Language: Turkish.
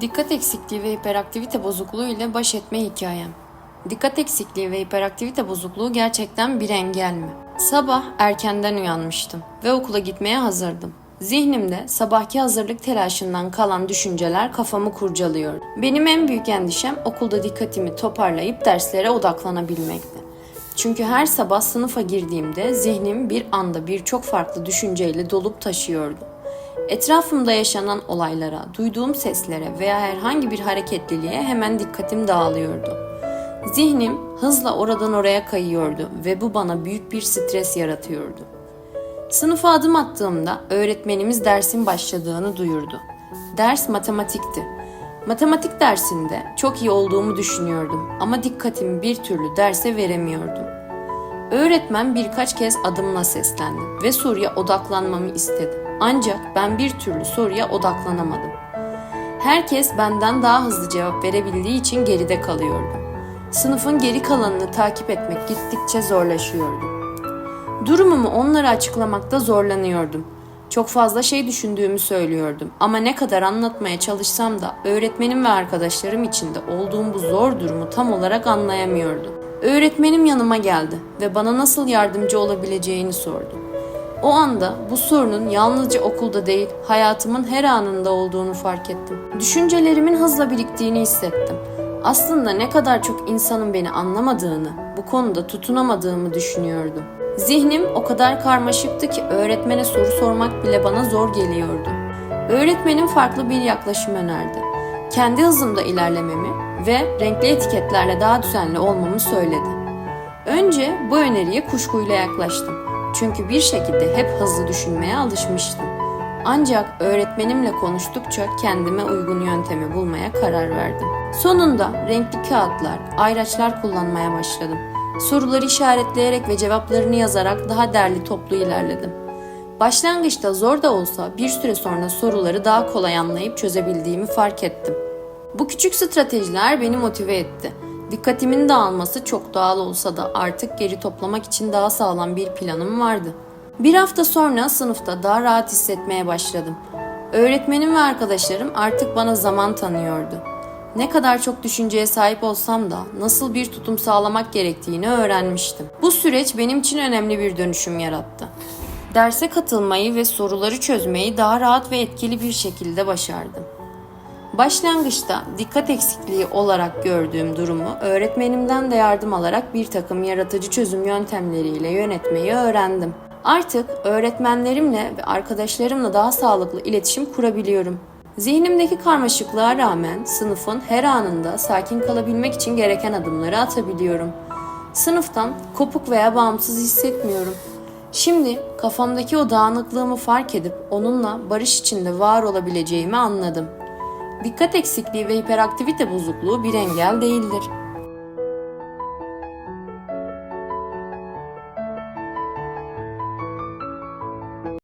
Dikkat eksikliği ve hiperaktivite bozukluğu ile baş etme hikayem. Dikkat eksikliği ve hiperaktivite bozukluğu gerçekten bir engel mi? Sabah erkenden uyanmıştım ve okula gitmeye hazırdım. Zihnimde sabahki hazırlık telaşından kalan düşünceler kafamı kurcalıyor. Benim en büyük endişem okulda dikkatimi toparlayıp derslere odaklanabilmekti. Çünkü her sabah sınıfa girdiğimde zihnim bir anda birçok farklı düşünceyle dolup taşıyordu. Etrafımda yaşanan olaylara, duyduğum seslere veya herhangi bir hareketliliğe hemen dikkatim dağılıyordu. Zihnim hızla oradan oraya kayıyordu ve bu bana büyük bir stres yaratıyordu. Sınıfa adım attığımda öğretmenimiz dersin başladığını duyurdu. Ders matematikti. Matematik dersinde çok iyi olduğumu düşünüyordum ama dikkatimi bir türlü derse veremiyordum. Öğretmen birkaç kez adımla seslendi ve soruya odaklanmamı istedi. Ancak ben bir türlü soruya odaklanamadım. Herkes benden daha hızlı cevap verebildiği için geride kalıyordum. Sınıfın geri kalanını takip etmek gittikçe zorlaşıyordu. Durumumu onlara açıklamakta zorlanıyordum. Çok fazla şey düşündüğümü söylüyordum ama ne kadar anlatmaya çalışsam da öğretmenim ve arkadaşlarım içinde olduğum bu zor durumu tam olarak anlayamıyordum. Öğretmenim yanıma geldi ve bana nasıl yardımcı olabileceğini sordu. O anda bu sorunun yalnızca okulda değil, hayatımın her anında olduğunu fark ettim. Düşüncelerimin hızla biriktiğini hissettim. Aslında ne kadar çok insanın beni anlamadığını, bu konuda tutunamadığımı düşünüyordum. Zihnim o kadar karmaşıktı ki öğretmene soru sormak bile bana zor geliyordu. Öğretmenim farklı bir yaklaşım önerdi. Kendi hızımda ilerlememi ve renkli etiketlerle daha düzenli olmamı söyledi. Önce bu öneriye kuşkuyla yaklaştım. Çünkü bir şekilde hep hızlı düşünmeye alışmıştım. Ancak öğretmenimle konuştukça kendime uygun yöntemi bulmaya karar verdim. Sonunda renkli kağıtlar, ayraçlar kullanmaya başladım. Soruları işaretleyerek ve cevaplarını yazarak daha derli toplu ilerledim. Başlangıçta zor da olsa bir süre sonra soruları daha kolay anlayıp çözebildiğimi fark ettim. Bu küçük stratejiler beni motive etti. Dikkatimin dağılması çok doğal olsa da artık geri toplamak için daha sağlam bir planım vardı. Bir hafta sonra sınıfta daha rahat hissetmeye başladım. Öğretmenim ve arkadaşlarım artık bana zaman tanıyordu. Ne kadar çok düşünceye sahip olsam da nasıl bir tutum sağlamak gerektiğini öğrenmiştim. Bu süreç benim için önemli bir dönüşüm yarattı. Derse katılmayı ve soruları çözmeyi daha rahat ve etkili bir şekilde başardım. Başlangıçta dikkat eksikliği olarak gördüğüm durumu öğretmenimden de yardım alarak bir takım yaratıcı çözüm yöntemleriyle yönetmeyi öğrendim. Artık öğretmenlerimle ve arkadaşlarımla daha sağlıklı iletişim kurabiliyorum. Zihnimdeki karmaşıklığa rağmen sınıfın her anında sakin kalabilmek için gereken adımları atabiliyorum. Sınıftan kopuk veya bağımsız hissetmiyorum. Şimdi kafamdaki o dağınıklığımı fark edip onunla barış içinde var olabileceğimi anladım. Dikkat eksikliği ve hiperaktivite bozukluğu bir engel değildir.